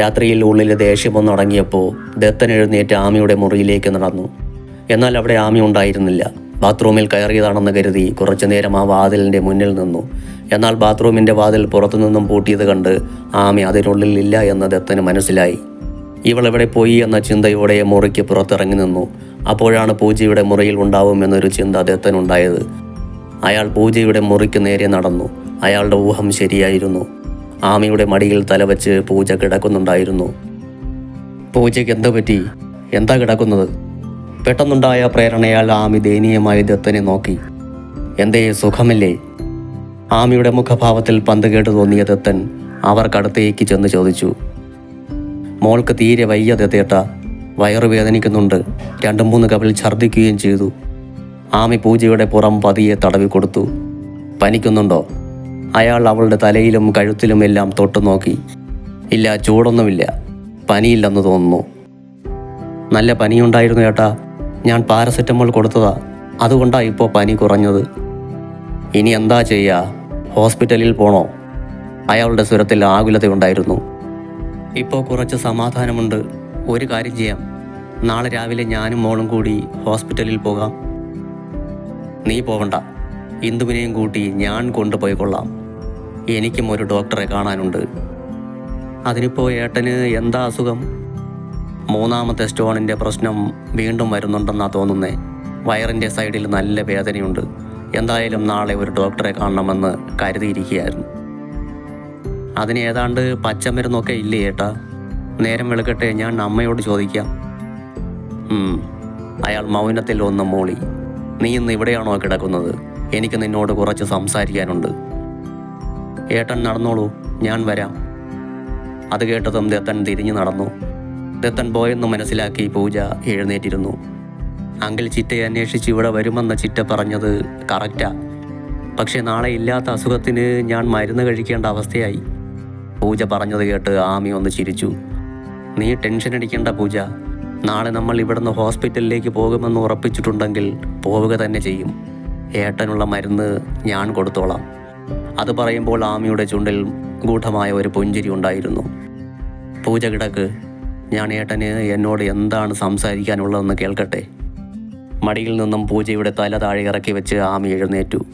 രാത്രിയിൽ ഉള്ളിലെ ദേഷ്യമൊന്നടങ്ങിയപ്പോൾ ദത്തൻ എഴുന്നേറ്റ് ആമിയുടെ മുറിയിലേക്ക് നടന്നു. എന്നാൽ അവിടെ ആമി ഉണ്ടായിരുന്നില്ല. ബാത്റൂമിൽ കയറിയതാണെന്ന് കരുതി കുറച്ചു നേരം ആ വാതിലിന്റെ മുന്നിൽ നിന്നു. എന്നാൽ ബാത്റൂമിന്റെ വാതിൽ പുറത്തുനിന്നും പൂട്ടിയത് കണ്ട് ആമി അതിനുള്ളിൽ ഇല്ല എന്ന് ദത്തന് മനസ്സിലായി. ഇവൾ എവിടെ പോയി എന്ന ചിന്തയോടെ മുറിക്ക് പുറത്തിറങ്ങി നിന്നു. അപ്പോഴാണ് പൂജയുടെ മുറിയിൽ ഉണ്ടാവുമെന്നൊരു ചിന്ത ദത്തനുണ്ടായത്. അയാൾ പൂജയുടെ മുറിക്ക് നേരെ നടന്നു. അയാളുടെ ഊഹം ശരിയായിരുന്നു. ആമിയുടെ മടിയിൽ തലവച്ച് പൂജ കിടക്കുന്നുണ്ടായിരുന്നു. പൂജയ്ക്ക് എന്താ പറ്റി? എന്താ കിടക്കുന്നത്? പെട്ടെന്നുണ്ടായ പ്രേരണയാൽ ആമി ദയനീയമായി ദത്തനെ നോക്കി. എന്തേ സുഖമില്ലേ? ആമിയുടെ മുഖഭാവത്തിൽ പന്ത് കേട്ട് തോന്നിയ ദത്തൻ അവർക്കടുത്തേക്ക് ചെന്ന് ചോദിച്ചു. മോൾക്ക് തീരെ വയ്യ ദത്തേട്ട വയറ് വേദനിക്കുന്നുണ്ട്. രണ്ടു മൂന്ന് കവിൽ ഛർദ്ദിക്കുകയും ചെയ്തു. ആമി പൂജയുടെ പുറം പതിയെ തടവി കൊടുത്തു. പനിക്കുന്നുണ്ടോ? അയാൾ അവളുടെ തലയിലും കഴുത്തിലും എല്ലാം തൊട്ടു നോക്കി ഇല്ല ചൂടൊന്നുമില്ല. പനിയില്ലെന്ന് തോന്നുന്നു. നല്ല പനിയുണ്ടായിരുന്നു ഏട്ടാ. ഞാൻ പാരസെറ്റമോൾ കൊടുത്തതാ. അതുകൊണ്ടാ ഇപ്പോൾ പനി കുറഞ്ഞത്. ഇനി എന്താ ചെയ്യുക ഹോസ്പിറ്റലിൽ പോണോ? അയാളുടെ സ്വരത്തിൽ ആകുലതയുണ്ടായിരുന്നു. ഇപ്പോൾ കുറച്ച് സമാധാനമുണ്ട്. ഒരു കാര്യം ചെയ്യാം. നാളെ രാവിലെ ഞാനും മോളും കൂടി ഹോസ്പിറ്റലിൽ പോകാം. നീ പോകണ്ട ഇന്ദുവിനെയും കൂട്ടി ഞാൻ കൊണ്ടുപോയിക്കൊള്ളാം എനിക്കും ഒരു ഡോക്ടറെ കാണാനുണ്ട്. അതിനിപ്പോൾ ഏട്ടന് എന്താ അസുഖം? മൂന്നാമത്തെ സ്റ്റോണിന്റെ പ്രശ്നം വീണ്ടും വരുന്നുണ്ടെന്നാണ് തോന്നുന്നേ. വയറിന്റെ സൈഡിൽ നല്ല വേദനയുണ്ട്. എന്തായാലും നാളെ ഒരു ഡോക്ടറെ കാണണമെന്ന് കരുതിയിരിക്കുകയായിരുന്നു. അതിന് ഏതാണ്ട് പച്ചമരുന്നൊക്കെ ഇല്ലേ ഏട്ടാ? നേരം വെളുക്കട്ടെ ഞാൻ അമ്മയോട് ചോദിക്കാം. അയാൾ മൗനത്തിൽ ഒന്ന് മോളി. നീ ഇന്ന് ഇവിടെയാണോ കിടക്കുന്നത്? എനിക്ക് നിന്നോട് കുറച്ച് സംസാരിക്കാനുണ്ട്. ഏട്ടൻ നടന്നോളൂ ഞാൻ വരാം. അത് കേട്ടതും ദത്തൻ തിരിഞ്ഞു നടന്നു. ദത്തൻ പോയെന്ന് മനസ്സിലാക്കി പൂജ എഴുന്നേറ്റിരുന്നു. അങ്കിൾ ചിറ്റയെ അന്വേഷിച്ച് ഇവിടെ വരുമെന്ന ചിറ്റ പറഞ്ഞത് കറക്റ്റാ. പക്ഷേ നാളെ ഇല്ലാത്ത അസുഖത്തിന് ഞാൻ മരുന്ന് കഴിക്കേണ്ട അവസ്ഥയായി. പൂജ പറഞ്ഞത് കേട്ട് ആമി ഒന്ന് ചിരിച്ചു. നീ ടെൻഷൻ അടിക്കേണ്ട പൂജ. നാളെ നമ്മൾ ഇവിടുന്ന് ഹോസ്പിറ്റലിലേക്ക് പോകുമെന്ന് ഉറപ്പിച്ചിട്ടുണ്ടെങ്കിൽ പോവുക തന്നെ ചെയ്യും. ഏട്ടനുള്ള മരുന്ന് ഞാൻ കൊടുത്തോളാം. അത് പറയുമ്പോൾ ആമിയുടെ ചുണ്ടിൽ ഗൂഢമായ ഒരു പുഞ്ചിരി ഉണ്ടായിരുന്നു. പൂജ കിടക്ക് ഞാൻ ഏട്ടന് എന്നോട് എന്താണ് സംസാരിക്കാനുള്ളതെന്ന് കേൾക്കട്ടെ. മടിയിൽ നിന്നും പൂജയുടെ തല താഴെ ഇറക്കി വെച്ച് ആമി എഴുന്നേറ്റു.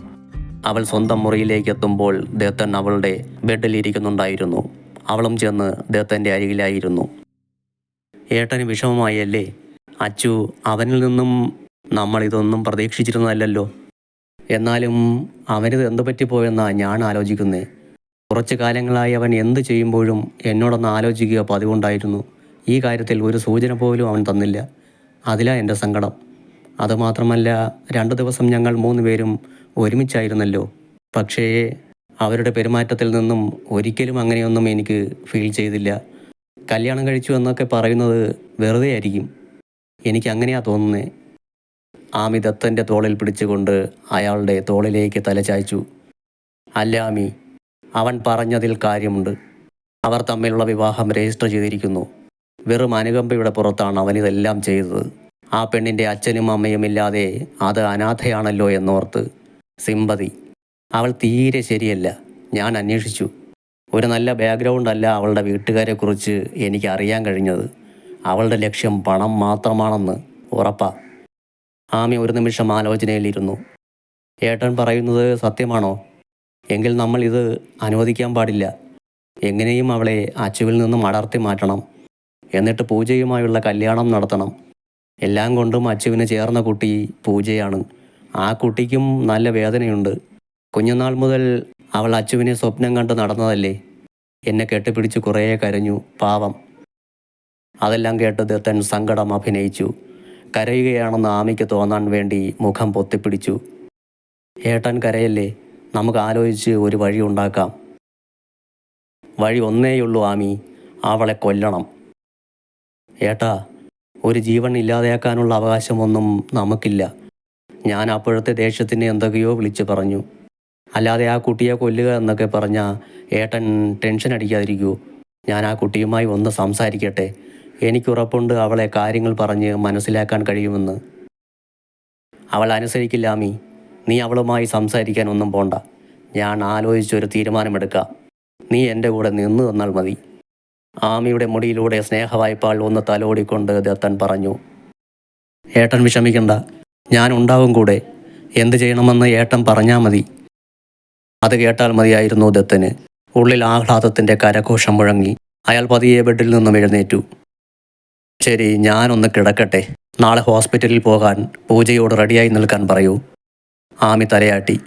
അവൾ സ്വന്തം മുറിയിലേക്ക് എത്തുമ്പോൾ ദത്തൻ അവളുടെ ബെഡിലിരിക്കുന്നുണ്ടായിരുന്നു അവളും ചെന്ന് ദത്തന്റെ അരികിലായിരുന്നു. ഏട്ടന് വിഷമമായല്ലേ? അച്ചു അവനിൽ നിന്നും നമ്മൾ ഇതൊന്നും പ്രതീക്ഷിച്ചിരുന്നതല്ലല്ലോ. എന്നാലും അവനിത് എന്ത് പറ്റിപ്പോയെന്നാ ഞാൻ ആലോചിക്കുന്നത് കുറച്ച് കാലങ്ങളായി അവൻ എന്ത് ചെയ്യുമ്പോഴും എന്നോടൊന്ന് ആലോചിക്കുക പതിവുണ്ടായിരുന്നു. ഈ കാര്യത്തിൽ ഒരു സൂചന പോലും അവൻ തന്നില്ല. അതിലാ എന്റെ സങ്കടം. അതുമാത്രമല്ല രണ്ട് ദിവസം ഞങ്ങൾ മൂന്ന് പേരും ഒരുമിച്ചായിരുന്നല്ലോ. പക്ഷേ അവരുടെ പെരുമാറ്റത്തിൽ നിന്നും ഒരിക്കലും അങ്ങനെയൊന്നും എനിക്ക് ഫീൽ ചെയ്തില്ല. കല്യാണം കഴിച്ചു എന്നൊക്കെ പറയുന്നത് വെറുതെ ആയിരിക്കും എനിക്ക് അങ്ങനെയാ തോന്നുന്നേ. ആമി ദത്തന്റെ തോളിൽ പിടിച്ചുകൊണ്ട് അയാളുടെ തോളിലേക്ക് തലചായ്ച്ചു അല്ല ആമി അവൻ പറഞ്ഞതിൽ കാര്യമുണ്ട്. അവർ തമ്മിലുള്ള വിവാഹം രജിസ്റ്റർ ചെയ്തിരിക്കുന്നു. വെറും അനുകമ്പയുടെ പുറത്താണ് അവനിതെല്ലാം ചെയ്തത്. ആ പെണ്ണിന്റെ അച്ഛനും അമ്മയും ഇല്ലാതെ അത് അനാഥയാണല്ലോ എന്നോർത്ത് സിമ്പതി. അവൾ തീരെ ശരിയല്ല. ഞാൻ അന്വേഷിച്ചു. ഒരു നല്ല ബാക്ക്ഗ്രൗണ്ട് അല്ല അവളുടെ വീട്ടുകാരെക്കുറിച്ച് എനിക്ക് അറിയാൻ കഴിഞ്ഞത്. അവളുടെ ലക്ഷ്യം പണം മാത്രമാണെന്ന് ഉറപ്പാ. ആമി ഒരു നിമിഷം ആലോചനയിലിരുന്നു. ഏട്ടൻ പറയുന്നത് സത്യമാണോ? എങ്കിൽ നമ്മൾ ഇത് അനുവദിക്കാൻ പാടില്ല. എങ്ങനെയും അവളെ അച്ചുവിൽ നിന്നും അടർത്തി മാറ്റണം. എന്നിട്ട് പൂജയുമായുള്ള കല്യാണം നടത്തണം. എല്ലാം കൊണ്ടും അച്ചുവിന് ചേർന്ന കുട്ടി പൂജയാണ്. ആ കുട്ടിക്കും നല്ല വേദനയുണ്ട്. കുഞ്ഞുനാൾ മുതൽ അവൾ അച്ചുവിനെ സ്വപ്നം കണ്ട് നടന്നതല്ലേ? എന്നെ കെട്ടിപ്പിടിച്ച് കുറേ കരഞ്ഞു. പാവം. അതെല്ലാം കേട്ട് ദത്തൻ സങ്കടം അഭിനയിച്ചു. കരയുകയാണെന്ന് ആമയ്ക്ക് തോന്നാൻ വേണ്ടി മുഖം പൊത്തിപ്പിടിച്ചു. ഏട്ടൻ കരയല്ലേ? നമുക്ക് ആലോചിച്ച് ഒരു വഴി ഉണ്ടാക്കാം. വഴി ഒന്നേയുള്ളൂ ആമി അവളെ കൊല്ലണം. ഏട്ടാ ഒരു ജീവൻ ഇല്ലാതെയാക്കാനുള്ള അവകാശമൊന്നും നമുക്കില്ല. ഞാൻ അപ്പോഴത്തെ ദേഷ്യത്തിന് എന്തൊക്കെയോ വിളിച്ചു പറഞ്ഞു. അല്ലാതെ ആ കുട്ടിയെ കൊല്ലുക എന്നൊക്കെ പറഞ്ഞാൽ ഏട്ടൻ ടെൻഷൻ അടിക്കാതിരിക്കൂ. ഞാൻ ആ കുട്ടിയുമായി ഒന്ന് സംസാരിക്കട്ടെ. എനിക്കുറപ്പുണ്ട് അവളെ കാര്യങ്ങൾ പറഞ്ഞ് മനസ്സിലാക്കാൻ കഴിയുമെന്ന്. അവൾ അനുസരിക്കില്ല അമ്മി. നീ അവളുമായി സംസാരിക്കാൻ ഒന്നും പോണ്ട. ഞാൻ ആലോചിച്ചൊരു തീരുമാനമെടുക്കാം. നീ എന്റെ കൂടെ നിന്ന് തന്നാൽ മതി. ആമിയുടെ മുടിയിലൂടെ സ്നേഹവായ്പാൾ ഒന്ന് തലോടിക്കൊണ്ട് ദത്തൻ പറഞ്ഞു ഏട്ടൻ വിഷമിക്കണ്ട. ഞാൻ ഉണ്ടാവും കൂടെ. എന്ത് ചെയ്യണമെന്ന് ഏട്ടൻ പറഞ്ഞാൽ മതി. അത് കേട്ടാൽ മതിയായിരുന്നു ദത്തന്. ഉള്ളിൽ ആഹ്ലാദത്തിന്റെ കരഘോഷം മുഴങ്ങി. അയാൾ പതിയെ ബെഡിൽ നിന്നും എഴുന്നേറ്റു. ശരി ഞാനൊന്ന് കിടക്കട്ടെ. നാളെ ഹോസ്പിറ്റലിൽ പോകാൻ പൂജയോട് റെഡിയായി നിൽക്കാൻ പറയൂ. ആമി തലയാട്ടി.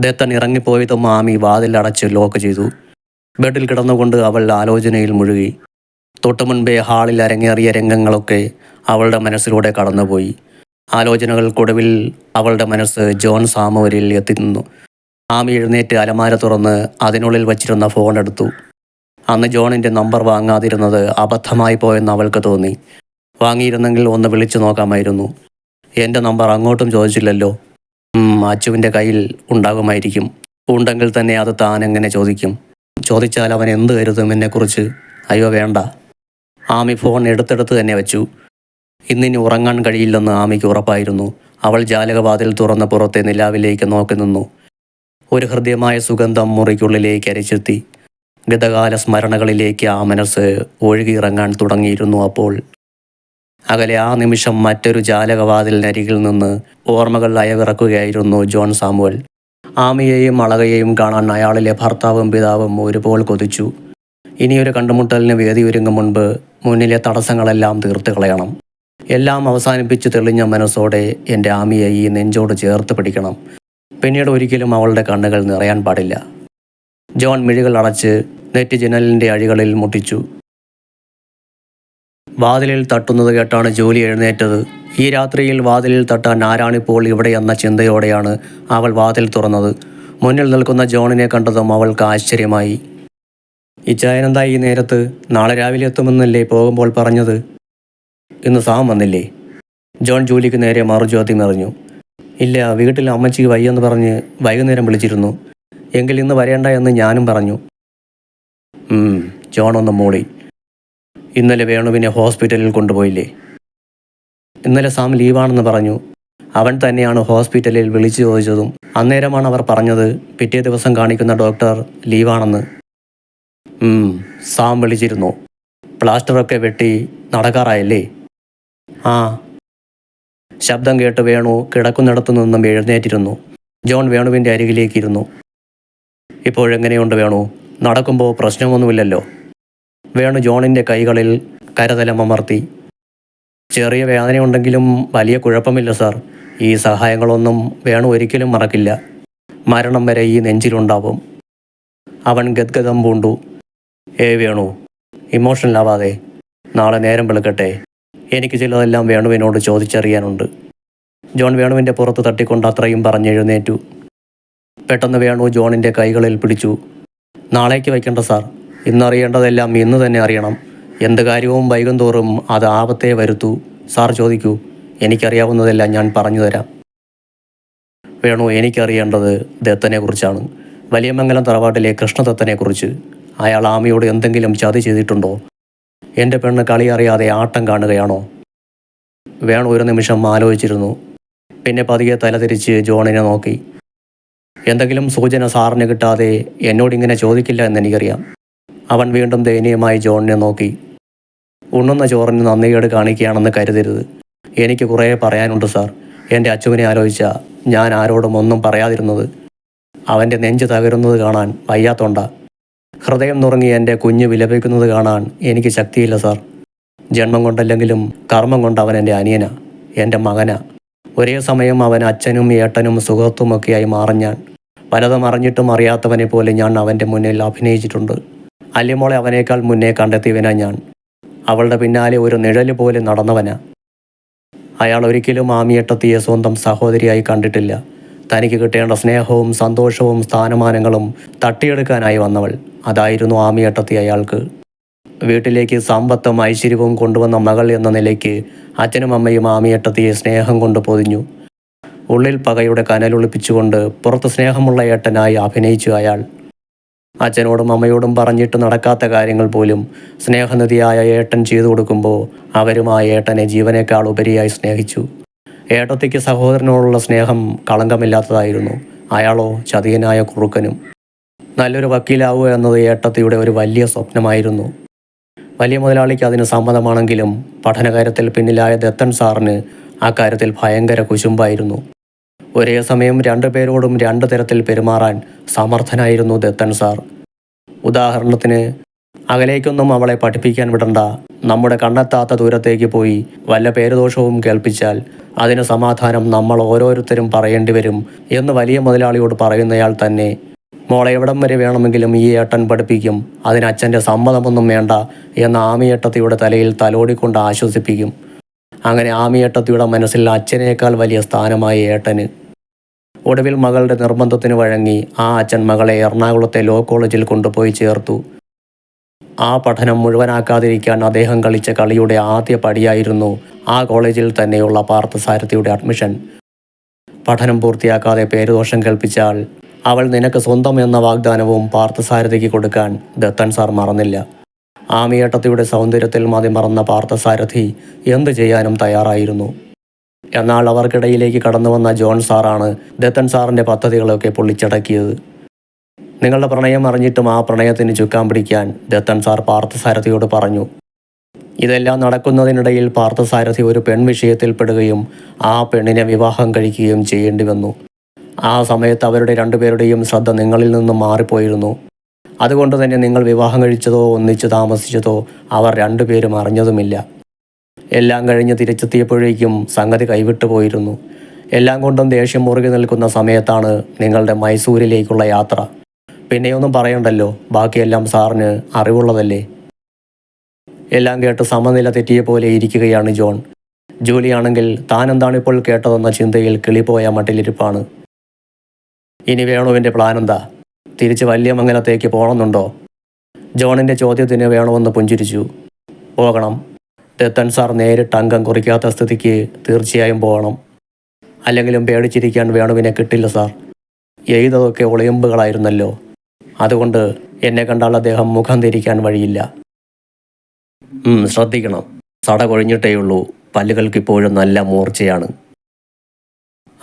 ദത്തൻ ഇറങ്ങിപ്പോയതും ആമി വാതിലടച്ച് ലോക്ക് ചെയ്തു. ബെഡിൽ കിടന്നുകൊണ്ട് അവൾ ആലോചനയിൽ മുഴുകി. തൊട്ടു മുൻപേ ഹാളിൽ അരങ്ങേറിയ രംഗങ്ങളൊക്കെ അവളുടെ മനസ്സിലൂടെ കടന്നുപോയി. ആലോചനകൾക്കൊടുവിൽ അവളുടെ മനസ്സ് ജോൺ സാമുവരിൽ എത്തിനിന്നു. ആമി എഴുന്നേറ്റ് അലമാര തുറന്ന് അതിനുള്ളിൽ വച്ചിരുന്ന ഫോൺ എടുത്തു. അന്ന് ജോണിന്റെ നമ്പർ വാങ്ങാതിരുന്നത് അബദ്ധമായി പോയെന്ന് അവൾക്ക് തോന്നി. വാങ്ങിയിരുന്നെങ്കിൽ ഒന്ന് വിളിച്ചു നോക്കാമായിരുന്നു. എന്റെ നമ്പർ അങ്ങോട്ടും ചോദിച്ചില്ലല്ലോ. അച്ചുവിന്റെ കയ്യിൽ ഉണ്ടാകുമായിരിക്കും. ഉണ്ടെങ്കിൽ തന്നെ അത് താൻ എങ്ങനെ ചോദിക്കും? ചോദിച്ചാൽ അവൻ എന്ത് കരുതും എന്നെക്കുറിച്ച്? അയ്യോ വേണ്ട. ആമി ഫോൺ എടുത്തെടുത്ത് തന്നെ വെച്ചു. ഇന്നിനി ഉറങ്ങാൻ കഴിയില്ലെന്ന് ആമിക്ക് ഉറപ്പായിരുന്നു. അവൾ ജാലകവാതിൽ തുറന്ന പുറത്തെ നിലാവിലേക്ക് നോക്കി നിന്നു. ഒരു ഹൃദ്യമായ സുഗന്ധം മുറിക്കുള്ളിലേക്ക് അരിച്ചെത്തി ഗതകാല സ്മരണകളിലേക്ക് ആ മനസ്സ് ഒഴുകിയിറങ്ങാൻ തുടങ്ങിയിരുന്നു അപ്പോൾ. അകലെ ആ നിമിഷം മറ്റൊരു ജാലകവാതിലിനരികിൽ നിന്ന് ഓർമ്മകൾ അയവിറക്കുകയായിരുന്നു ജോൺ സാമുവൽ. ആമിയെയും അളകയെയും കാണാൻ അയാളിലെ ഭർത്താവും പിതാവും ഒരുപോലെ കൊതിച്ചു. ഇനിയൊരു കണ്ടുമുട്ടലിന് വേദി ഒരുങ്ങും മുൻപ് മുന്നിലെ തടസ്സങ്ങളെല്ലാം തീർത്ത് കളയണം. എല്ലാം അവസാനിപ്പിച്ച് തെളിഞ്ഞ മനസ്സോടെ എന്റെ ആമിയെ ഈ നെഞ്ചോട് ചേർത്ത് പിടിക്കണം. പിന്നീട് ഒരിക്കലും അവളുടെ കണ്ണുകൾ നിറയാൻ പാടില്ല. ജോൺ മിഴികൾ അടച്ച് നെറ്റ് ജനലിന്റെ അഴികളിൽ മുട്ടിച്ചു. വാതിലിൽ തട്ടുന്നത് കേട്ടാണ് ജോലി എഴുന്നേറ്റത്. ഈ രാത്രിയിൽ വാതിലിൽ തട്ടാൻ ആരാണിപ്പോൾ ഇവിടെ എന്ന ചിന്തയോടെയാണ് അവൾ വാതിൽ തുറന്നത്. മുന്നിൽ നിൽക്കുന്ന ജോണിനെ കണ്ടതും അവൾക്ക് ആശ്ചര്യമായി. ഇച്ചായനെന്താ ഈ നേരത്ത്? നാളെ രാവിലെ എത്തുമെന്നല്ലേ പോകുമ്പോൾ പറഞ്ഞത്? ഇന്ന് സാം വന്നില്ലേ? ജോൺ ജോലിക്ക് നേരെ മറുജ്യോതി നിറഞ്ഞു ഇല്ല വീട്ടിൽ അമ്മച്ചിക്ക് വയ്യെന്ന് പറഞ്ഞ് വൈകുന്നേരം വിളിച്ചിരുന്നു. എങ്കിൽ ഇന്ന് വരേണ്ട എന്ന് ഞാനും പറഞ്ഞു. ജോൺ ഒന്ന് മൂളി. ഇന്നലെ വേണുവിനെ ഹോസ്പിറ്റലിൽ കൊണ്ടുപോയില്ലേ? ഇന്നലെ സാം ലീവാണെന്ന് പറഞ്ഞു. അവൻ തന്നെയാണ് ഹോസ്പിറ്റലിൽ വിളിച്ചു ചോദിച്ചതും അന്നേരമാണ് അവർ പറഞ്ഞത് പിറ്റേ ദിവസം കാണിക്കുന്ന ഡോക്ടർ ലീവാണെന്ന്. സാം വിളിച്ചിരുന്നു. പ്ലാസ്റ്ററൊക്കെ വെട്ടി നടക്കാറായല്ലേ? ആ. ശബ്ദം കേട്ട് വേണു കിടക്കുന്നിടത്തു നിന്നും എഴുന്നേറ്റിരുന്നു. ജോൺ വേണുവിന്റെ അരികിലേക്കിരുന്നു. ഇപ്പോഴെങ്ങനെയുണ്ട് വേണു? നടക്കുമ്പോൾ പ്രശ്നമൊന്നുമില്ലല്ലോ. വേണു ജോണിന്റെ കൈകളിൽ കരതലം അമർത്തി. ചെറിയ വേദനയുണ്ടെങ്കിലും വലിയ കുഴപ്പമില്ല സാർ. ഈ സഹായങ്ങളൊന്നും വേണു ഒരിക്കലും മറക്കില്ല. മരണം വരെ ഈ നെഞ്ചിലുണ്ടാവും. അവൻ ഗദ്ഗതം പൂണ്ടു. ഏ വേണു ഇമോഷണൽ ആവാതെ. നാളെ നേരം വെളുക്കട്ടെ. എനിക്ക് ചിലതെല്ലാം വേണുവിനോട് ചോദിച്ചറിയാനുണ്ട്. ജോൺ വേണുവിന്റെ പുറത്ത് തട്ടിക്കൊണ്ട് അത്രയും പറഞ്ഞെഴുന്നേറ്റു പെട്ടെന്ന് വേണു ജോണിന്റെ കൈകളിൽ പിടിച്ചു. നാളേക്ക് വയ്ക്കേണ്ട സാർ. ഇന്നറിയേണ്ടതെല്ലാം ഇന്ന് തന്നെ അറിയണം. എന്ത് കാര്യവും വൈകും തോറും അത് ആപത്തേ വരുത്തൂ. സാർ ചോദിക്കൂ എനിക്കറിയാവുന്നതെല്ലാം ഞാൻ പറഞ്ഞു തരാം. വേണു എനിക്കറിയേണ്ടത് ദത്തനെക്കുറിച്ചാണ്. വലിയമംഗലം തറവാട്ടിലെ കൃഷ്ണദത്തനെക്കുറിച്ച്. അയാൾ ആമയോട് എന്തെങ്കിലും ചതി ചെയ്തിട്ടുണ്ടോ? എന്റെ പെണ്ണ് കളി അറിയാതെ ആട്ടം കാണുകയാണോ? വേണു ഒരു നിമിഷം ആലോചിച്ചിരുന്നു. പിന്നെ പതിയെ തലതിരിച്ച് ജോണിനെ നോക്കി. എന്തെങ്കിലും സൂചന സാറിന് കിട്ടാതെ എന്നോടിങ്ങനെ ചോദിക്കില്ല എന്ന് എനിക്കറിയാം അവൻ വീണ്ടും ദയനീയമായി ജോണിനെ നോക്കി. ഉണ്ണുന്ന ചോറിന് നന്ദികേട് കാണിക്കുകയാണെന്ന് കരുതരുത്. എനിക്ക് കുറേ പറയാനുണ്ട് സാർ. എന്റെ അച്ചുവിനെ ആലോചിച്ച ഞാൻ ആരോടും ഒന്നും പറയാതിരുന്നത്. അവന്റെ നെഞ്ച് തകരുന്നത് കാണാൻ വയ്യാത്തോണ്ട. ഹൃദയം നുറങ്ങി എന്റെ കുഞ്ഞ് വിലപിക്കുന്നത് കാണാൻ എനിക്ക് ശക്തിയില്ല സാർ. ജന്മം കൊണ്ടല്ലെങ്കിലും കർമ്മം കൊണ്ട് അവൻ എന്റെ അനിയന എന്റെ മകന. ഒരേ സമയം അവൻ അച്ഛനും ഏട്ടനും സുഹൃത്തുമൊക്കെയായി മാറി ഞാൻ. പലതും അറിഞ്ഞിട്ടും അറിയാത്തവനെ പോലെ ഞാൻ അവന്റെ മുന്നിൽ അഭിനയിച്ചിട്ടുണ്ട്. അല്യമോളെ അവനേക്കാൾ മുന്നേ കണ്ടെത്തിയവനാ ഞാൻ. അവളുടെ പിന്നാലെ ഒരു നിഴൽ പോലെ നടന്നവനാ. അയാൾ ഒരിക്കലും ആമിയട്ടത്തിയെ സ്വന്തം സഹോദരിയായി കണ്ടിട്ടില്ല. തനിക്ക് കിട്ടേണ്ട സ്നേഹവും സന്തോഷവും സ്ഥാനമാനങ്ങളും തട്ടിയെടുക്കാനായി വന്നവൾ. അതായിരുന്നു ആമിയട്ടത്തി അയാൾക്ക്. വീട്ടിലേക്ക് സമ്പത്തും ഐശ്വര്യവും കൊണ്ടുവന്ന മകൾ എന്ന നിലയ്ക്ക് അച്ഛനും അമ്മയും ആമിയട്ടത്തിയെ സ്നേഹം കൊണ്ട് പൊതിഞ്ഞു. ഉള്ളിൽ പകയുടെ കനലൊളിപ്പിച്ചുകൊണ്ട് പുറത്ത് സ്നേഹമുള്ള ഏട്ടനായി അഭിനയിച്ചു അയാൾ. അച്ഛനോടും അമ്മയോടും പറഞ്ഞിട്ട് നടക്കാത്ത കാര്യങ്ങൾ പോലും സ്നേഹനിധിയായ ഏട്ടൻ ചെയ്തു കൊടുക്കുമ്പോൾ അവരും ആ ഏട്ടനെ ജീവനേക്കാൾ ഉപരിയായി സ്നേഹിച്ചു. ഏട്ടത്തിക്ക് സഹോദരനോടുള്ള സ്നേഹം കളങ്കമില്ലാത്തതായിരുന്നു. അയാളോ ചതിയനായ കുറുക്കനും. നല്ലൊരു വക്കീലാവുക എന്നത് ഏട്ടത്തിയുടെ ഒരു വലിയ സ്വപ്നമായിരുന്നു. വലിയ മുതലാളിക്ക് അതിന് സമ്മതമാണെങ്കിലും പഠനകാര്യത്തിൽ പിന്നിലായ ദത്തൻ സാറിന് ആ കാര്യത്തിൽ ഭയങ്കര കുശുമ്പായിരുന്നു. ഒരേ സമയം രണ്ടു പേരോടും രണ്ട് തരത്തിൽ പെരുമാറാൻ സമർത്ഥനായിരുന്നു ദത്തൻ സാർ. ഉദാഹരണത്തിന് അകലേക്കൊന്നും അവളെ പഠിപ്പിക്കാൻ വിടണ്ട. നമ്മുടെ കണ്ണെത്താത്ത ദൂരത്തേക്ക് പോയി വല്ല പേരുദോഷവും കേൾപ്പിച്ചാൽ അതിന് സമാധാനം നമ്മൾ ഓരോരുത്തരും പറയേണ്ടി വരും എന്ന് വലിയ മുതലാളിയോട് പറയുന്നയാൾ തന്നെ മോളെ എവിടം വരെ വേണമെങ്കിലും ഈ ഏട്ടൻ പഠിപ്പിക്കും. അതിന് അച്ഛന്റെ സമ്മതമൊന്നും വേണ്ട എന്ന ആമിയേട്ടത്തിയുടെ തലയിൽ തലോടിക്കൊണ്ട് ആശ്വസിപ്പിക്കും. അങ്ങനെ ആമിയേട്ടത്തിയുടെ മനസ്സിൽ അച്ഛനേക്കാൾ വലിയ സ്ഥാനമായി ഏട്ടന് ഒടുവിൽ മകളുടെ നിർബന്ധത്തിന് വഴങ്ങി ആ അച്ഛൻ മകളെ എറണാകുളത്തെ ലോ കോളേജിൽ കൊണ്ടുപോയി ചേർത്തു. ആ പഠനം മുഴുവനാക്കാതിരിക്കാൻ അദ്ദേഹം കളിച്ച കളിയുടെ ആദ്യ പടിയായിരുന്നു ആ കോളേജിൽ തന്നെയുള്ള പാർത്ഥസാരഥിയുടെ അഡ്മിഷൻ പഠനം പൂർത്തിയാക്കാതെ പേരുദോഷം കേൾപ്പിച്ചാൽ അവൾ നിനക്ക് സ്വന്തം എന്ന വാഗ്ദാനവും പാർത്ഥസാരഥിക്ക് കൊടുക്കാൻ ദത്തൻ സാർ മറന്നില്ല. ആമിയേട്ടത്തിയുടെ സൗന്ദര്യത്തിൽ മതിമറന്ന പാർത്ഥസാരഥി എന്തു ചെയ്യാനും തയ്യാറായിരുന്നു. എന്നാൽ അവർക്കിടയിലേക്ക് കടന്നു വന്ന ജോൺ സാറാണ് ദത്തൻ സാറിന്റെ പദ്ധതികളൊക്കെ പൊള്ളിച്ചടക്കിയത്. നിങ്ങളുടെ പ്രണയം അറിഞ്ഞിട്ടും ആ പ്രണയത്തിന് ചുക്കാൻ പിടിക്കാൻ ദത്തൻ സാർ പാർത്ഥസാരഥിയോട് പറഞ്ഞു. ഇതെല്ലാം നടക്കുന്നതിനിടയിൽ പാർത്ഥസാരഥി ഒരു പെൺ വിഷയത്തിൽപ്പെടുകയും ആ പെണ്ണിനെ വിവാഹം കഴിക്കുകയും ചെയ്യേണ്ടി വന്നു. ആ സമയത്ത് അവരുടെ രണ്ടുപേരുടെയും ശ്രദ്ധ നിങ്ങളിൽ നിന്നും മാറിപ്പോയിരുന്നു. അതുകൊണ്ട് തന്നെ നിങ്ങൾ വിവാഹം കഴിച്ചതോ ഒന്നിച്ചു താമസിച്ചതോ അവർ രണ്ടുപേരും അറിഞ്ഞതുമില്ല. എല്ലാം കഴിഞ്ഞ് തിരിച്ചെത്തിയപ്പോഴേക്കും സംഗതി കൈവിട്ടു പോയിരുന്നു. എല്ലാം കൊണ്ടും ദേഷ്യം മുറുകി നിൽക്കുന്ന സമയത്താണ് നിങ്ങളുടെ മൈസൂരിലേക്കുള്ള യാത്ര. പിന്നെയൊന്നും പറയണ്ടല്ലോ ബാക്കിയെല്ലാം സാറിന് അറിവുള്ളതല്ലേ? എല്ലാം കേട്ട് സമനില തെറ്റിയ പോലെ ഇരിക്കുകയാണ് ജോൺ. ജോലിയാണെങ്കിൽ താൻ എന്താണ് ഇപ്പോൾ കേട്ടതെന്ന ചിന്തയിൽ കിളിപോയ മട്ടിലിരിപ്പാണ്. ഇനി വേണുവിന്റെ പ്ലാൻ എന്താ തിരിച്ച് വല്യമംഗലത്തേക്ക് പോകണമെന്നുണ്ടോ ജോണിന്റെ ചോദ്യത്തിന് വേണമെന്ന് പുഞ്ചിരിച്ചു. പോകണം. ദത്തൻ സാർ നേരിട്ട് അംഗം കുറിക്കാത്ത സ്ഥിതിക്ക് തീർച്ചയായും പോകണം. അല്ലെങ്കിലും പേടിച്ചിരിക്കാൻ വേണുവിനെ കിട്ടില്ല സാർ. എഴുതതൊക്കെ ഒളിയമ്പുകളായിരുന്നല്ലോ. അതുകൊണ്ട് എന്നെ കണ്ടാൽ അദ്ദേഹം മുഖം തിരിക്കാൻ വഴിയില്ല. ശ്രദ്ധിക്കണം. സട കൊഴിഞ്ഞിട്ടേയുള്ളൂ. പല്ലുകൾക്ക് ഇപ്പോഴും നല്ല മൂർച്ചയാണ്.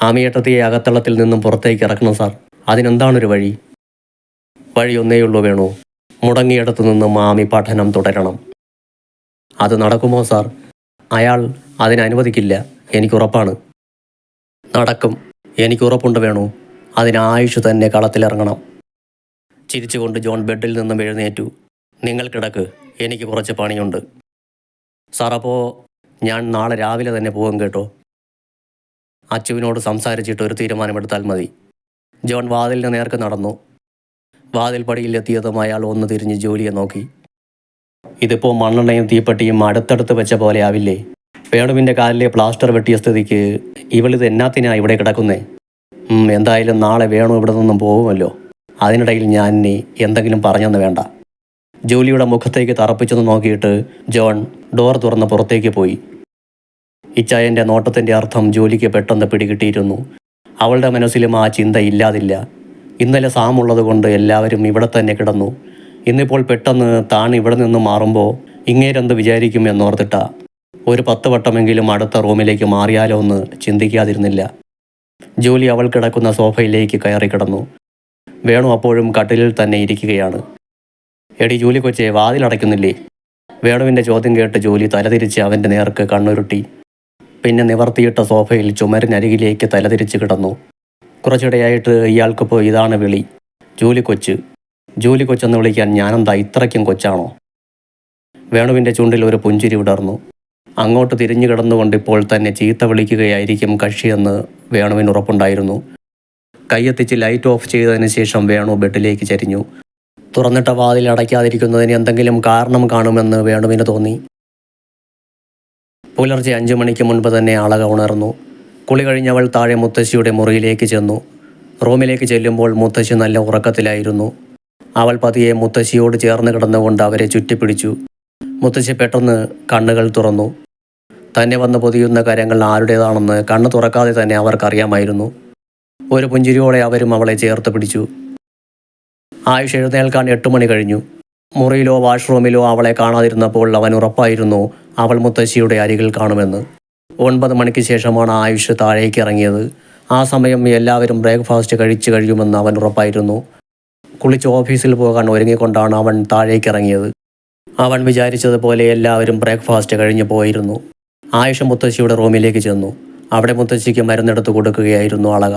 ആമിയേട്ടത്തിയെ അകത്തളത്തിൽ നിന്നും പുറത്തേക്ക് ഇറക്കണം സാർ. അതിനെന്താണൊരു വഴി? വഴിയൊന്നേയുള്ളൂ വേണു. മുടങ്ങിയിടത്തു നിന്നും ആമി പഠനം തുടരണം. അത് നടക്കുമോ സാർ? അയാൾ അതിനനുവദിക്കില്ല എനിക്കുറപ്പാണ് നടക്കും. എനിക്കുറപ്പുണ്ട് വേണു. അതിനായുഷ് തന്നെ കളത്തിലിറങ്ങണം ചിരിച്ചുകൊണ്ട് ജോൺ ബെഡിൽ നിന്നും എഴുന്നേറ്റു. നിങ്ങൾ കിടക്ക്. എനിക്ക് കുറച്ച് പണിയുണ്ട്. സാർ അപ്പോൾ ഞാൻ നാളെ രാവിലെ തന്നെ പോകും കേട്ടോ. അച്ചുവിനോട് സംസാരിച്ചിട്ട് ഒരു തീരുമാനമെടുത്താൽ മതി. ജോൺ വാതിലിന് നേർക്ക് നടന്നു. വാതിൽ പടിയിലെത്തിയതും അയാൾ ഒന്ന് തിരിഞ്ഞ് ജോലിയെ നോക്കി. ഇതിപ്പോൾ മണ്ണെണ്ണയും തീപ്പെട്ടിയും അടുത്തടുത്ത് വെച്ച പോലെ ആവില്ലേ? വേണുവിന്റെ കാലിലെ പ്ലാസ്റ്റർ വെട്ടിയ സ്ഥിതിക്ക് ഇവളിത് എന്നാത്തിനാ ഇവിടെ കിടക്കുന്നേ? എന്തായാലും നാളെ വേണു ഇവിടെ നിന്നും പോകുമല്ലോ. അതിനിടയിൽ ഞാൻ ഇനി എന്തെങ്കിലും പറഞ്ഞെന്ന് വേണ്ട. ജോലിയുടെ മുഖത്തേക്ക് തറപ്പിച്ചെന്ന് നോക്കിയിട്ട് ജോൺ ഡോർ തുറന്ന് പുറത്തേക്ക് പോയി. ഇച്ചായന്റെ നോട്ടത്തിന്റെ അർത്ഥം ജോലിക്ക് പെട്ടെന്ന് പിടികിട്ടിയിരുന്നു. അവളുടെ മനസ്സിലും ആ ചിന്ത ഇല്ലാതില്ല. ഇന്നലെ സാമുള്ളത് കൊണ്ട് എല്ലാവരും ഇവിടെ തന്നെ കിടന്നു. ഇന്നിപ്പോൾ പെട്ടെന്ന് താൻ ഇവിടെ നിന്ന് മാറുമ്പോൾ ഇങ്ങേരെന്ത് വിചാരിക്കും എന്നോർത്തിട്ട ഒരു പത്ത് വട്ടമെങ്കിലും അടുത്ത റൂമിലേക്ക് മാറിയാലോ എന്ന് ചിന്തിക്കാതിരുന്നില്ല. ജോലി അവൾ കിടക്കുന്ന സോഫയിലേക്ക് കയറി കിടന്നു. വേണു അപ്പോഴും കട്ടിലിൽ തന്നെ ഇരിക്കുകയാണ്. എടി ജോലി കൊച്ചെ വാതിലടയ്ക്കുന്നില്ലേ വേണുവിന്റെ ചോദ്യം കേട്ട് ജോലി തലതിരിച്ച് അവന്റെ നേർക്ക് കണ്ണുരുട്ടി. പിന്നെ നിവർത്തിയിട്ട സോഫയിൽ ചുമരിനരികിലേക്ക് തലതിരിച്ച് കിടന്നു. കുറച്ചിടെയായിട്ട് ഇയാൾക്കിപ്പോൾ ഇതാണ് വിളി. ജോലി കൊച്ച് ജോലി കൊച്ചെന്ന് വിളിക്കാൻ ഞാനെന്താ ഇത്രയ്ക്കും കൊച്ചാണോ? വേണുവിന്റെ ചുണ്ടിൽ ഒരു പുഞ്ചിരി വിടർന്നു. അങ്ങോട്ട് തിരിഞ്ഞു കിടന്നുകൊണ്ട് ഇപ്പോൾ തന്നെ ചീത്ത വിളിക്കുകയായിരിക്കും കക്ഷിയെന്ന് വേണുവിന് ഉറപ്പുണ്ടായിരുന്നു. കയ്യെത്തിച്ച് ലൈറ്റ് ഓഫ് ചെയ്തതിന് ശേഷം വേണു ബെഡിലേക്ക് ചരിഞ്ഞു. തുറന്നിട്ട വാതിൽ അടയ്ക്കാതിരിക്കുന്നതിന് എന്തെങ്കിലും കാരണം കാണുമെന്ന് വേണുവിന് തോന്നി. പുലർച്ചെ അഞ്ചു മണിക്ക് മുൻപ് തന്നെ അളക ഉണർന്നു. കുളി കഴിഞ്ഞവൾ താഴെ മുത്തശ്ശിയുടെ മുറിയിലേക്ക് ചെന്നു. റൂമിലേക്ക് ചെല്ലുമ്പോൾ മുത്തശ്ശി നല്ല ഉറക്കത്തിലായിരുന്നു. അവൾ പതിയെ മുത്തശ്ശിയോട് ചേർന്ന് കിടന്നുകൊണ്ട് അവരെ ചുറ്റിപ്പിടിച്ചു. മുത്തശ്ശി പെട്ടെന്ന് കണ്ണുകൾ തുറന്നു. തന്നെ വന്ന് പൊതിയുന്ന കാര്യങ്ങൾ ആരുടേതാണെന്ന് കണ്ണു തുറക്കാതെ തന്നെ അവർക്കറിയാമായിരുന്നു. ഒരു പുഞ്ചിരിയോടെ അവരും അവളെ ചേർത്ത് പിടിച്ചു. ആയുഷ് എഴുന്നേൽക്കാൻ എട്ട് മണി കഴിഞ്ഞു. മുറിയിലോ വാഷ്റൂമിലോ അവളെ കാണാതിരുന്നപ്പോൾ അവൻ ഉറപ്പായിരുന്നു അവൾ മുത്തശ്ശിയുടെ അരികിൽ കാണുമെന്ന്. ഒൻപത് മണിക്ക് ശേഷമാണ് ആയുഷ് താഴേക്ക് ഇറങ്ങിയത്. ആ സമയം എല്ലാവരും ബ്രേക്ക്ഫാസ്റ്റ് കഴിച്ചു കഴിയുമെന്ന് അവൻ ഉറപ്പായിരുന്നു. കുളിച്ച് ഓഫീസിൽ പോകാൻ ഒരുങ്ങിക്കൊണ്ടാണ് അവൻ താഴേക്ക് ഇറങ്ങിയത് അവൻ വിചാരിച്ചതുപോലെ എല്ലാവരും ബ്രേക്ക്ഫാസ്റ്റ് കഴിഞ്ഞു പോയിരുന്നു. ആയുഷ മുത്തശ്ശിയുടെ റൂമിലേക്ക് ചെന്നു. അവിടെ മുത്തശ്ശിക്ക് മരുന്നെടുത്ത് കൊടുക്കുകയായിരുന്നു അളക.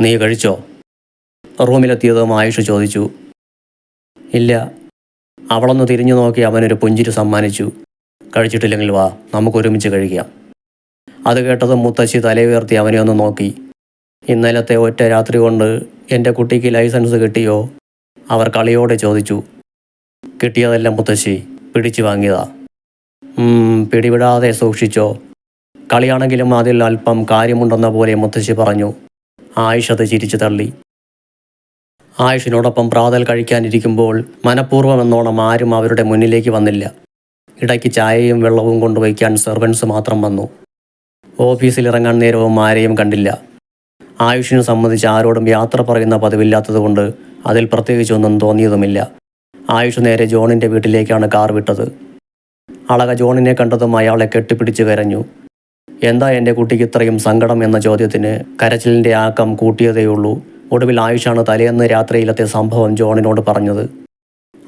നീ കഴിച്ചോ? റൂമിലെത്തിയതും ആയുഷ ചോദിച്ചു. ഇല്ല. അവളൊന്ന് തിരിഞ്ഞു നോക്കി അവനൊരു പുഞ്ചിരി സമ്മാനിച്ചു. കഴിച്ചിട്ടില്ലെങ്കിൽ വാ നമുക്ക് ഒരുമിച്ച് കഴിക്കാം. അത് കേട്ടതും മുത്തശ്ശി തലയുയർത്തി അവനെ ഒന്ന് നോക്കി. ഇന്നലത്തെ ഒറ്റ രാത്രി കൊണ്ട് എന്റെ കുട്ടിക്ക് ലൈസൻസ് കിട്ടിയോ? അവർ കളിയോടെ ചോദിച്ചു. കിട്ടിയതെല്ലാം മുത്തശ്ശി പിടിച്ചു വാങ്ങിയതാ. പിടിവിടാതെ സൂക്ഷിച്ചോ. കളിയാണെങ്കിലും അതിൽ അല്പം കാര്യമുണ്ടെന്ന പോലെ മുത്തശ്ശി പറഞ്ഞു. ആയിഷത് ചിരിച്ചു തള്ളി. ആയുഷിനോടൊപ്പം പ്രാതൽ കഴിക്കാനിരിക്കുമ്പോൾ മനഃപൂർവം എന്നോണം ആരും അവരുടെ മുന്നിലേക്ക് വന്നില്ല. ഇടയ്ക്ക് ചായയും വെള്ളവും കൊണ്ടുവയ്ക്കാൻ സെർവൻസ് മാത്രം വന്നു. ഓഫീസിലിറങ്ങാൻ നേരവും ആരെയും കണ്ടില്ല. ആയുഷിനെ സംബന്ധിച്ച് ആരോടും യാത്ര പറയുന്ന പതിവില്ലാത്തതുകൊണ്ട് അതിൽ പ്രത്യേകിച്ചൊന്നും തോന്നിയതുമില്ല. ആയുഷ് നേരെ ജോണിന്റെ വീട്ടിലേക്കാണ് കാർ വിട്ടത്. അളക ജോണിനെ കണ്ടതും അയാളെ കെട്ടിപ്പിടിച്ച് കരഞ്ഞു. എന്താ എന്റെ കുട്ടിക്ക് ഇത്രയും സങ്കടം? എന്ന ചോദ്യത്തിന് കരച്ചിലിന്റെ ആക്കം കൂട്ടിയതേയുള്ളൂ. ഒടുവിൽ ആയുഷാണ് തലേന്ന് രാത്രിയിലത്തെ സംഭവം ജോണിനോട് പറഞ്ഞത്.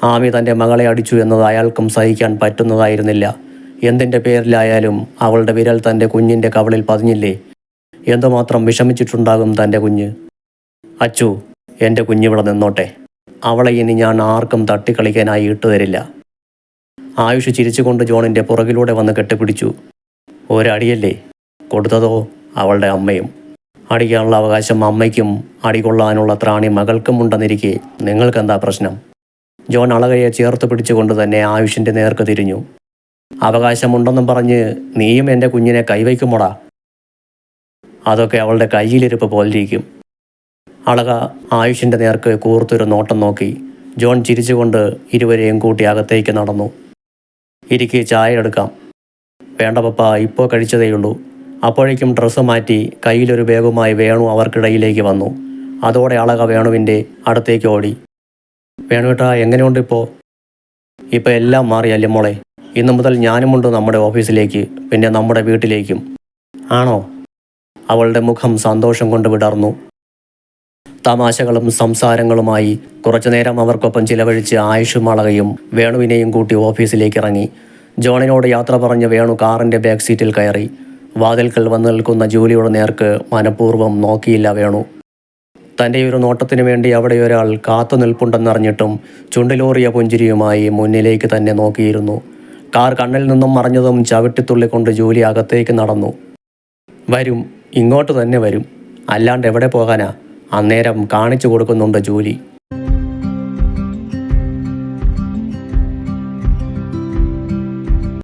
ആമി തന്റെ മകളെ അടിച്ചു എന്നത് അയാൾക്കും സഹിക്കാൻ പറ്റുന്നതായിരുന്നില്ല. എന്തിന്റെ പേരിലായാലും അവളുടെ വിരൽ തന്റെ കുഞ്ഞിന്റെ കവളിൽ പതിഞ്ഞില്ലേ? എന്തുമാത്രം വിഷമിച്ചിട്ടുണ്ടാകും തന്റെ കുഞ്ഞ്? അച്ചു എന്റെ കുഞ്ഞിവിടെ നിന്നോട്ടെ. അവളെ ഇനി ഞാൻ ആർക്കും തട്ടിക്കളിക്കാനായി ഇട്ടുതരില്ല ആയുഷ് ചിരിച്ചുകൊണ്ട് ജോണിന്റെ പുറകിലൂടെ വന്ന് കെട്ടിപ്പിടിച്ചു. ഒരടിയല്ലേ? കൊടുത്തതോ അവളുടെ അമ്മയും? അടിക്കാനുള്ള അവകാശം അമ്മയ്ക്കും അടികൊള്ളാനുള്ള ത്രാണി മകൾക്കും ഉണ്ടെന്നിരിക്കെ നിങ്ങൾക്കെന്താ പ്രശ്നം? ജോൺ അളകയെ ചേർത്ത് പിടിച്ചുകൊണ്ട് തന്നെ ആയുഷിന്റെ നേർക്ക് തിരിഞ്ഞു. അവകാശമുണ്ടെന്നും പറഞ്ഞ് നീയും എന്റെ കുഞ്ഞിനെ കൈവയ്ക്കുമോടാ? അതൊക്കെ അവളുടെ കയ്യിലിരിപ്പ് പോലിരിക്കും. അളക ആയുഷിന്റെ നേർക്ക് കൂർത്തൊരു നോട്ടം നോക്കി ജോൺ ചിരിച്ചുകൊണ്ട് ഇരുവരെയും കൂട്ടി അകത്തേക്ക് നടന്നു. ഇരിക്കി ചായ എടുക്കാം. വേണ്ട പപ്പ ഇപ്പോൾ കഴിച്ചതേയുള്ളൂ. അപ്പോഴേക്കും ഡ്രസ്സ് മാറ്റി കയ്യിലൊരു ബാഗുമായി വേണു അവർക്കിടയിലേക്ക് വന്നു. അതോടെ അളക വേണുവിന്റെ അടുത്തേക്ക് ഓടി. വേണുവേട്ടാ എങ്ങനെയുണ്ട് ഇപ്പോൾ ഇപ്പം എല്ലാം മാറി അല്ലേ മോളെ? ഇന്നു മുതൽ ഞാനുമുണ്ട് നമ്മുടെ ഓഫീസിലേക്ക് പിന്നെ നമ്മുടെ വീട്ടിലേക്കും. ആണോ? അവളുടെ മുഖം സന്തോഷം കൊണ്ട് വിടർന്നു. തമാശകളും സംസാരങ്ങളുമായി കുറച്ചുനേരം അവർക്കൊപ്പം ചിലവഴിച്ച് ആയുഷും അളകയും വേണുവിനെയും കൂട്ടി ഓഫീസിലേക്ക് ഇറങ്ങി ജോണിനോട് യാത്ര പറഞ്ഞ് വേണു കാറിന്റെ ബാക്ക് സീറ്റിൽ കയറി. വാതിൽക്കൽ വന്നു നിൽക്കുന്ന ജൂലിയുടെ നേർക്ക് മനഃപൂർവം നോക്കിയില്ല വേണു. തന്റെ ഒരു നോട്ടത്തിനു വേണ്ടി അവിടെ ഒരാൾ കാത്തു നിൽപ്പുണ്ടെന്നറിഞ്ഞിട്ടും ചുണ്ടിലൂറിയ പുഞ്ചിരിയുമായി മുന്നിലേക്ക് തന്നെ നോക്കിയിരുന്നു. കാർ കണ്ണിൽ നിന്നും മറഞ്ഞതും ചവിട്ടിത്തുള്ളിക്കൊണ്ട് ജൂലി അകത്തേക്ക് നടന്നു. വരും ഇങ്ങോട്ട് തന്നെ വരും. അല്ലാണ്ട് എവിടെ പോകാനാ? അന്നേരം കാണിച്ചു കൊടുക്കുന്നുണ്ട് ജൂലി.